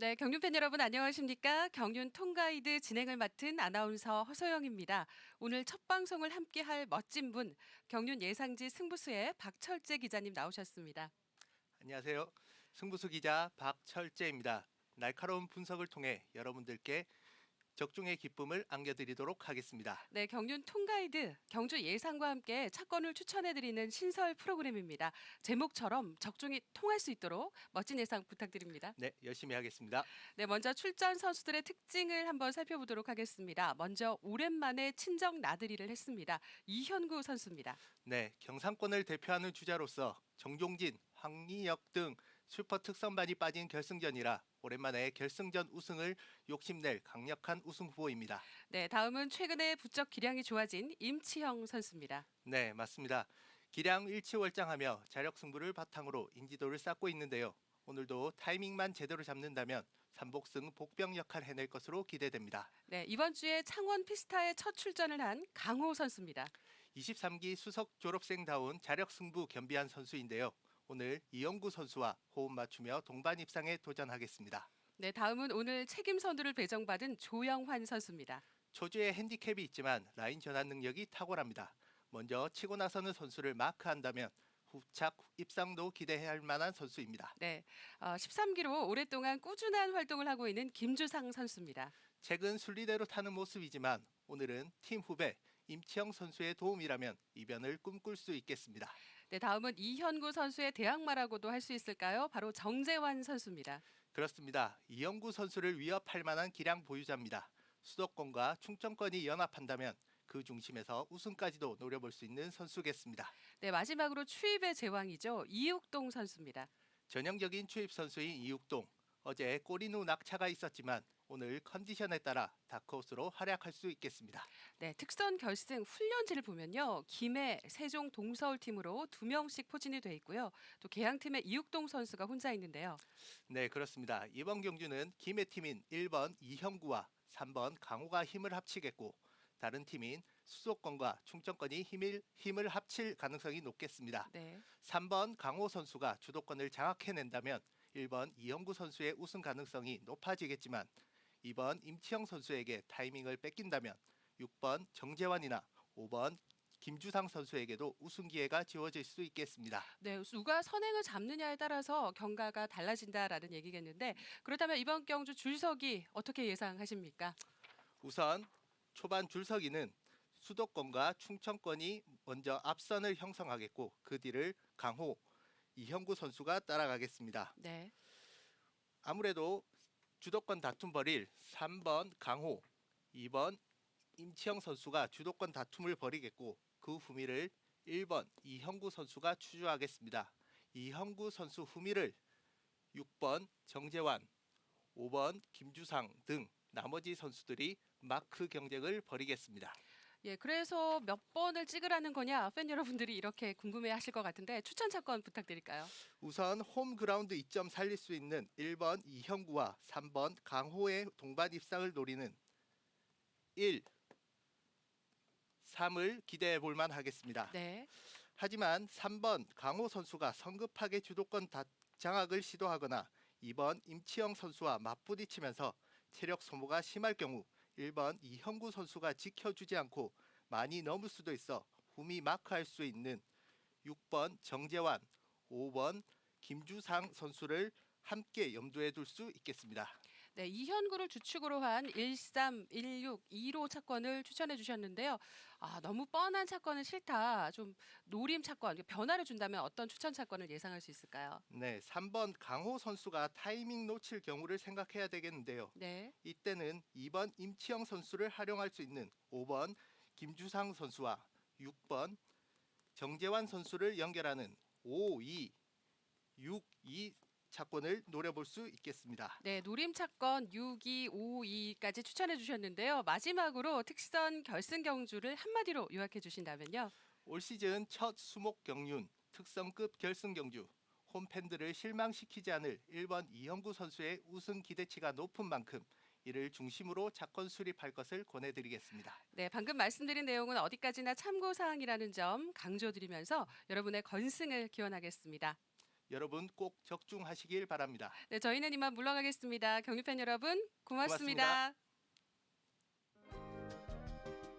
네, 경륜 팬 여러분 안녕하십니까? 경륜 통가이드 진행을 맡은 아나운서 허소영입니다. 오늘 첫 방송을 함께 할 멋진 분, 경륜 예상지 승부수의 박철재 기자님 나오셨습니다. 안녕하세요. 승부수 기자 박철재입니다. 날카로운 분석을 통해 여러분들께 적중의 기쁨을 안겨드리도록 하겠습니다. 네, 경륜 통가이드 경주 예상과 함께 차권을 추천해드리는 신설 프로그램입니다. 제목처럼 적중이 통할 수 있도록 멋진 예상 부탁드립니다. 네, 열심히 하겠습니다. 네, 먼저 출전 선수들의 특징을 한번 살펴보도록 하겠습니다. 먼저 오랜만에 친정 나들이를 했습니다. 이현구 선수입니다. 네, 경상권을 대표하는 주자로서 정종진, 황리역 등 슈퍼 특선반이 빠진 결승전이라 오랜만에 결승전 우승을 욕심낼 강력한 우승 후보입니다. 네, 다음은 최근에 부쩍 기량이 좋아진 임치형 선수입니다. 네, 맞습니다. 기량 일치월장하며 자력 승부를 바탕으로 인지도를 쌓고 있는데요. 오늘도 타이밍만 제대로 잡는다면 삼복승 복병 역할 해낼 것으로 기대됩니다. 네, 이번 주에 창원 피스타에 첫 출전을 한 강호 선수입니다. 23기 수석 졸업생다운 자력 승부 겸비한 선수인데요. 오늘 이영구 선수와 호흡 맞추며 동반 입상에 도전하겠습니다. 네, 다음은 오늘 책임 선두를 배정받은 조영환 선수입니다. 초주의 핸디캡이 있지만 라인 전환 능력이 탁월합니다. 먼저 치고 나서는 선수를 마크한다면 후착 입상도 기대할 만한 선수입니다. 네, 어, 13기로 오랫동안 꾸준한 활동을 하고 있는 김주상 선수입니다. 최근 순리대로 타는 모습이지만 오늘은 팀 후배 임치영 선수의 도움이라면 이변을 꿈꿀 수 있겠습니다. 네, 다음은 이현구 선수의 대항마라고도 할 수 있을까요? 바로 정재환 선수입니다. 그렇습니다. 이영구 선수를 위협할 만한 기량 보유자입니다. 수도권과 충청권이 연합한다면 그 중심에서 우승까지도 노려볼 수 있는 선수겠습니다. 네, 마지막으로 추입의 제왕이죠. 이육동 선수입니다. 전형적인 추입 선수인 이육동. 어제 꼬리누 낙차가 있었지만 오늘 컨디션에 따라 다크호스로 활약할 수 있겠습니다. 네, 특선 결승 훈련지를 보면요. 김해, 세종, 동서울 팀으로 두 명씩 포진이 돼 있고요. 또 개항팀의 이육동 선수가 혼자 있는데요. 네, 그렇습니다. 이번 경주는 김해 팀인 1번 이형구와 3번 강호가 힘을 합치겠고 다른 팀인 수도권과 충청권이 힘을, 힘을 합칠 가능성이 높겠습니다. 네. 3번 강호 선수가 주도권을 장악해낸다면 1번 이영구 선수의 우승 가능성이 높아지겠지만 2번 임치영 선수에게 타이밍을 뺏긴다면 6번 정재환이나 5번 김주상 선수에게도 우승 기회가 지워질 수 있겠습니다. 네, 누가 선행을 잡느냐에 따라서 경과가 달라진다라는 얘기겠는데 그렇다면 이번 경주 줄서기 어떻게 예상하십니까? 우선 초반 줄서기는 수도권과 충청권이 먼저 앞선을 형성하겠고 그 뒤를 강호, 이형구 선수가 따라가겠습니다. 네. 아무래도 주도권 다툼 벌일 3번 강호, 2번 임치영 선수가 주도권 다툼을 벌이겠고 그 후미를 1번 이형구 선수가 추주하겠습니다. 이형구 선수 후미를 6번 정재환, 5번 김주상 등 나머지 선수들이 마크 경쟁을 벌이겠습니다. 예, 그래서 몇 번을 찍으라는 거냐 팬 여러분들이 이렇게 궁금해하실 것 같은데 추천 차권 부탁드릴까요? 우선 홈 그라운드 이점 살릴 수 있는 1번 이형구와 3번 강호의 동반 입상을 노리는 1, 3을 기대해 볼 만 하겠습니다. 네. 하지만 3번 강호 선수가 성급하게 주도권 다- 장악을 시도하거나 2번 임치영 선수와 맞부딪히면서 체력 소모가 심할 경우 1번 이형구 선수가 지켜주지 않고 많이 넘을 수도 있어 홈이 마크할 수 있는 6번 정재환, 5번 김주상 선수를 함께 염두에 둘 수 있겠습니다. 네, 이현구를 주축으로 한 13, 16, 2로 차권을 추천해 주셨는데요. 아, 너무 뻔한 차권은 싫다. 좀 노림 차권, 변화를 준다면 어떤 추천 차권을 예상할 수 있을까요? 네, 3번 강호 선수가 타이밍 놓칠 경우를 생각해야 되겠는데요. 네. 이때는 2번 임치영 선수를 활용할 수 있는 5번 김주상 선수와 6번 정재환 선수를 연결하는 5, 2, 6, 2 차권을 노려볼 수 있겠습니다. 네, 노림 차권 6, 2, 5, 2까지 추천해 주셨는데요. 마지막으로 특선 결승 경주를 한마디로 요약해 주신다면요. 올 시즌 첫 수목 경륜 특성급 결승 경주 홈팬들을 실망시키지 않을 1번 이형구 선수의 우승 기대치가 높은 만큼 이를 중심으로 차권 수립할 것을 권해드리겠습니다. 네, 방금 말씀드린 내용은 어디까지나 참고 사항이라는 점 강조드리면서 여러분의 건승을 기원하겠습니다. 여러분 꼭 적중하시길 바랍니다. 네, 저희는 이만 물러가겠습니다. 경유팬 여러분, 고맙습니다. 고맙습니다.